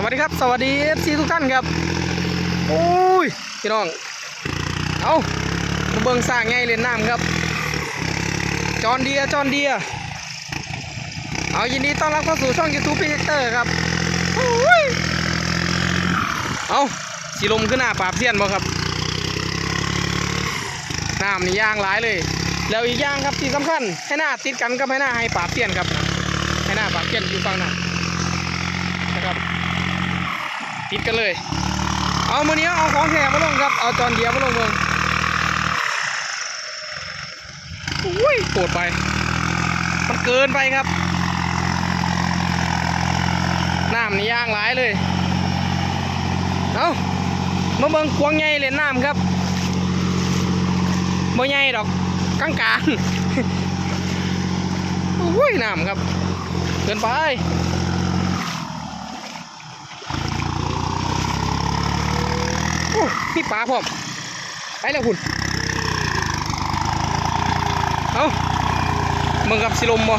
สวัสดีครับ สวัสดีเอฟซีทุกท่านครับโอ้ยพี่น้อง เอามาเบิ่งสร้างไงเล่นน้ำครับ จอนเดียจอนเดีย เอายินดีต้อนรับเข้าสู่ช่อง YouTube พี่เฮกเตอร์ครับโอ้ยเอาสีลมขึ้นหน้าปราบเสี้ยนบ่ครับน้ำนี่ย่างหลายเลย แล้วอีกอย่างครับที่สำคัญให้หน้าติดกันกับให้หน้าให้ปราบเสี้ยนครับให้หน้าปราบเสี้ยนอยู่ฝั่งนั้นนะครับ ติดกันเลย เอามือนี้เอาของแถมมาลงครับ เอาจอนเดียวมาลงเมืองอุ้ยโกรธไป มันเกินไปครับ น้ำนี่ย่างหลายเลย เอามาเบิ่งควงใหญ่เล่นน้ำครับบ่ใหญ่ดอกกลางกลางอุ้ยน้ำครับ เกินไป โอ้มีปลาพร้อมไปแล้วคุณเอามึงกับสิลมบ่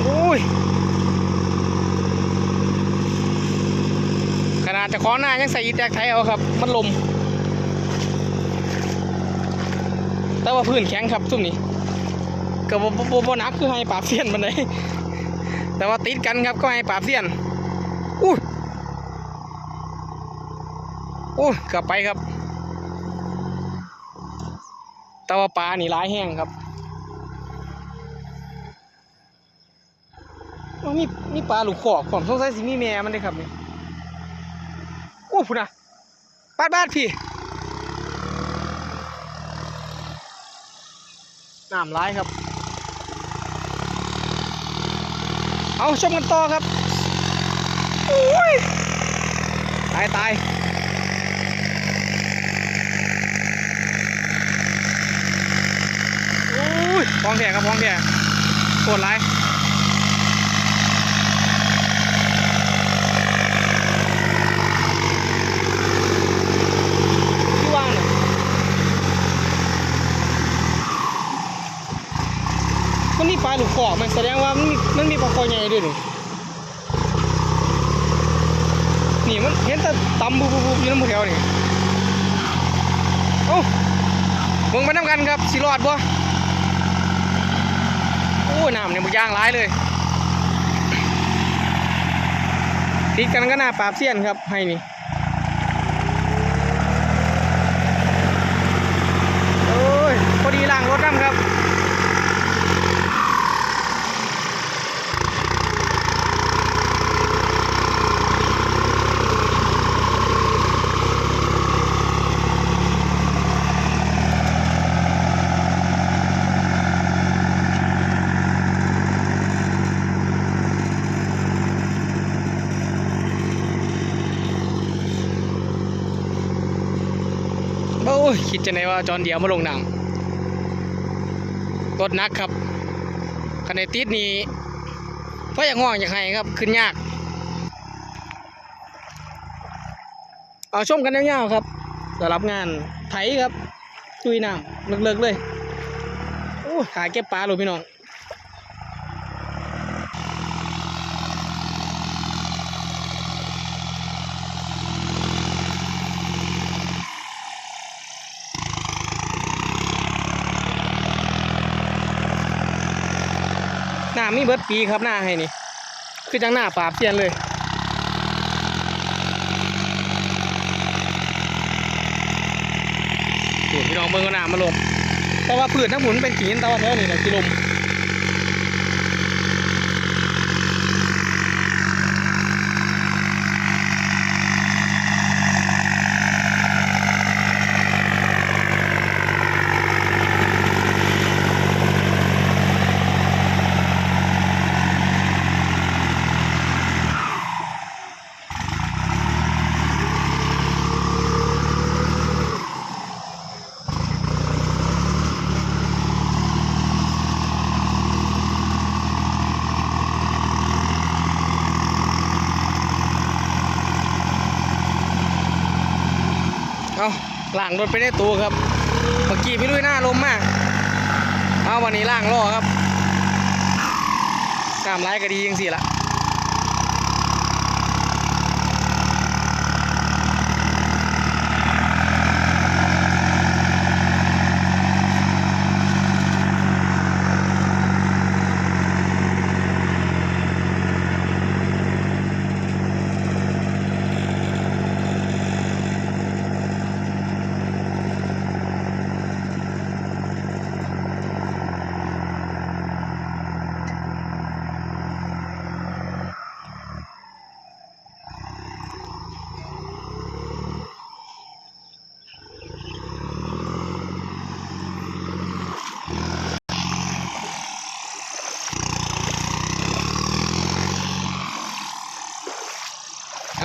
โอ้ยขนาดจะขอหน้ายังใส่อีแตกไทยเอาครับ มันลม แต่ว่าพื้นแข็งครับซุ่มนี้ก็บ่บ่บ่หนักคือให้ปาบเสี้ยนมันเลย แต่ว่าติดกันครับก็ให้ปราบเสี้ยนอู้อู้เกือบไปครับ แต่ว่าปลานี่ร้ายแห้งครับอ้าวมีมีปลาหลูกขอกผมสงสัยสิมีแม่มันเลยครับนี่โอ้พุ่นนะบาดบาดพี่น้ำร้ายครับ เอาชมกันต่อครับโอ้ยตายตายโอ้ยพองแท้ครับพองแท้ปวดไรที่ว่างเนี่ยมัน มีปลาหลุกขอกมันแสดงว่ามันมีมันมีปลาคอใหญ่ด้วยนี่นี่มันเห็นแต่ตำบุบบุบอยู่น้ำหมูแถวนี่โอ้เบิ่งไปน้ำกันครับสิรอดบ่โอ้น้ำเนี่ยมันย่างร้ายเลยติดกันก็น้าปราบเสี้ยนครับให้นี่โอ้ยพอดีล้างรถน้ำครับ ยคิดจะไหนว่าจอนเดียวมาลงน้ำรถนักครับคันในติดนี้เพราะอย่างง่วงอย่างไรครับ ขึ้นยาก เอาชมกันยาวๆครับสำหรับงานไถครับตุยน้ำเลิกๆเลยโอ้ยหาเก็บปลาหรือพี่น้อง มีเบิดปีครับหน้าให้นี่ คือจังหน้าปราบเซียนเลยพี่น้องเบิ้งก็น้ามาลมแต่ว่าพืชทั้งหมุนเป็นขีนแต่ว่าแท้นี่แหละกิลม ล่างรถไปได้ตัวครับ เมื่อกี้พี่ลุยหน้าลมมาก เอาวันนี้ล่างล่อครับกามไล่ก็ดียังสิละ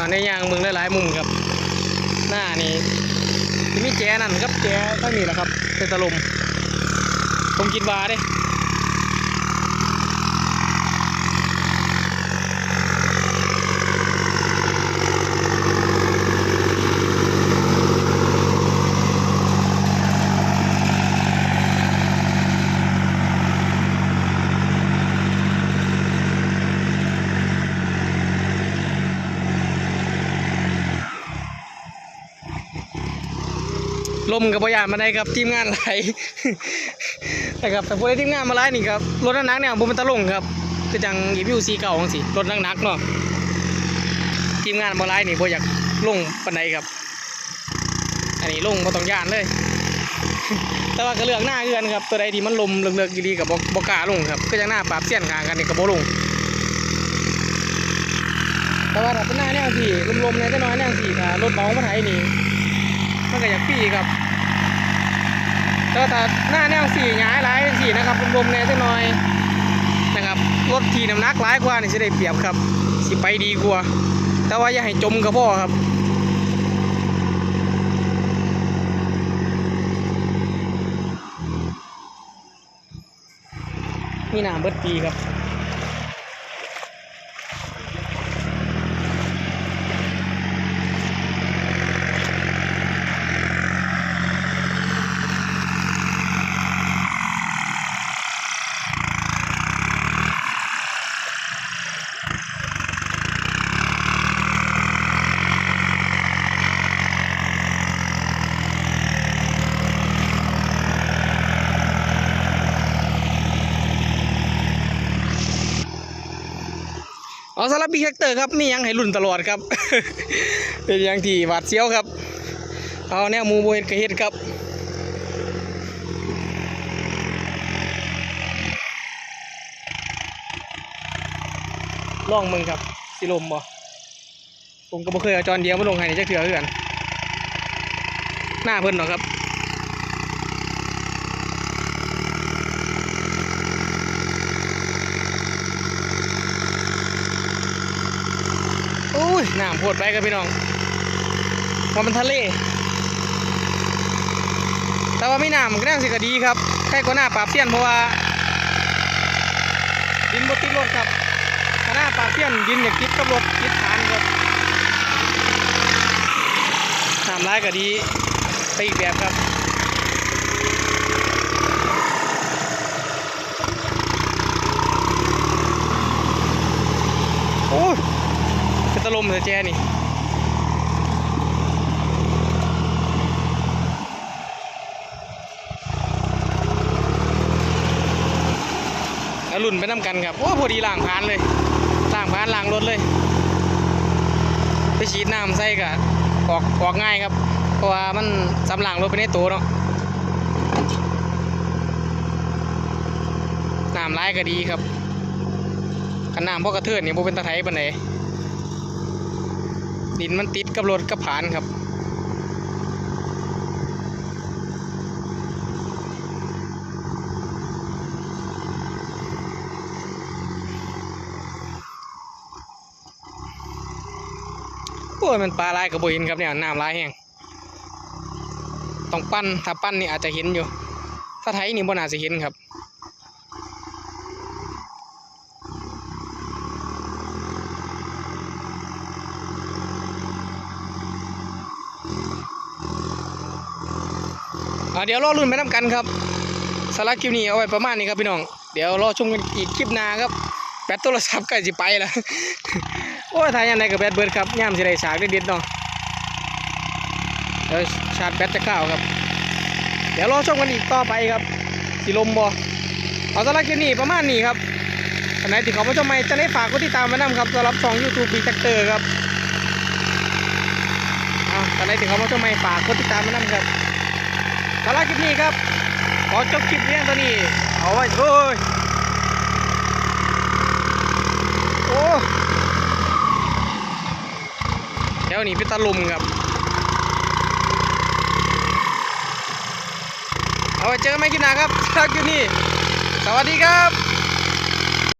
ในยางเมืองหลายๆมุมครับ หน้านี่ที่มีแจนั่นครับแจเท่านี้แหละครับเป็นตะลมผมคิดว่าเด้ ลมกับบยานมาได้ครับทีมงานหลนะครับแต่พวกทีมงานมาหลายนี่ครับรถหนักเนี่ยผมเป็นตะลงครับก็จังอีวิวซีเก่าของสิรถหนักๆเนาะทีมงานมาหลายนี่บ่อยากลงปันใดครับ อันนี้ลงบ่ต้องย่านเลย แต่ว่าก็เลือกหน้าเอือนครับ ตัวใดที่มันลมเลิกๆดีๆกับบบกาลงครับก็จังหน้าปราบเสี้ยนข้างกันนี่ก็บ่ลงแต่ว่าถ้าเป็นหน้าแนวสี่ลมๆเนี่ยจะน้อยแนวสี่ถ้ารถเบามาไทยนี่ มันก็อยากปีครับแต่ว่าถ้าหน้าแนวสี่หงายหลายสี่นะครับรวมๆเนี่ยจะน้อยนะครับรถทีน้ำหนักหลายกว่านี่จะได้เปรียบครับ สิไปดีกว่า แต่ว่าอย่าให้จมกับพ่อครับมีหน้าเบิดปีครับ อ๋อสำหรับบิ๊กแท็กเตอร์ครับมีหยังให้รุ่นตลอดครับ เป็นย่างที่หวาดเสียวครับ เอาแนวหมูโบเฮ็ดกระเฮ็ดครับล่องมึงครับสิลมบ่ผมก็บ่เคยเอาจอนเดียวมาลงให้ในจักเถื่อคือนหน้าเพิ่นหรอกครับ ยน้ำโพดไปครับพี่น้องว่ามันทะเล แต่ว่าไม่น้ำก็น่าสิก็ดีครับใครก็หน้าปราบเสี้ยนเพราะว่า ดินบติดรถครับหน้าปราบเสี้ยนดินอยากติดกับรถติดฐานครับน้ำร้ายก็ดีไปอีกแบบครับ โอ้ยเป็นตะล มเลยแจนี่แล้วรุ่นไปน้ำกันครับโอ้พอดีล่างพานเลยล่างพานล่างรถเลย ไปฉีดน้ำใส่กะออกออกง่ายครับ เพราะว่ามันสำลังรถไปในตัวเนาะน้ำร้ายก็ดีครับขนน้ำพวกกระเทือนนี่โบเป็นตะไทปันไหน ดินมันติดกับรถกับผานครับโอ้ยมันปลาลายกับโบเห็นครับเนี่ยน้ำลายแห้งต้องปั้นถ้าปั้นนี่อาจจะเห็นอยู่ ถ้าไทยนี่บ่น่าจะเห็นครับ เดี๋ยวรอรุ่นไปน้ำกันครับสาระคลิปนี้เอาไว้ประมาณนี้ครับพี่น้อง เดี๋ยวรอชมกันอีกคลิปหน้าครับแบตโทรศัพท์ใกล้สิไปแล้วโอ้ยถ่ายยังไงกับแบตเบิร์ดครับย่ามสิได้ฉากเด็ดเนาะเดี๋ยวชาร์จแบตจะเข้าครับ เดี๋ยวรอชมกันอีกต่อไปครับสิลมบอเอาสำหรับคลิปนี้ประมาณนี้ครับท่านไหนที่เขามาชมใหม่จะได้ฝากกดติดตามไว้นํครับสำหรับช่อง YouTube บีแท็กเตอร์ครับเอาท่านไหนที่เขามาชมใหม่ฝากกดติดตามไว้นํครับ สาระคลิปนี้ครับ ขอจบคลิปเรื่องตัวนี้ เอาไว้โอ้ยโอ้แถวนี้เป็นตะลุมครับ เอาไว้เจอกันใหม่คลิปหน้าครับสาระคลิปนี้ สวัสดีครับ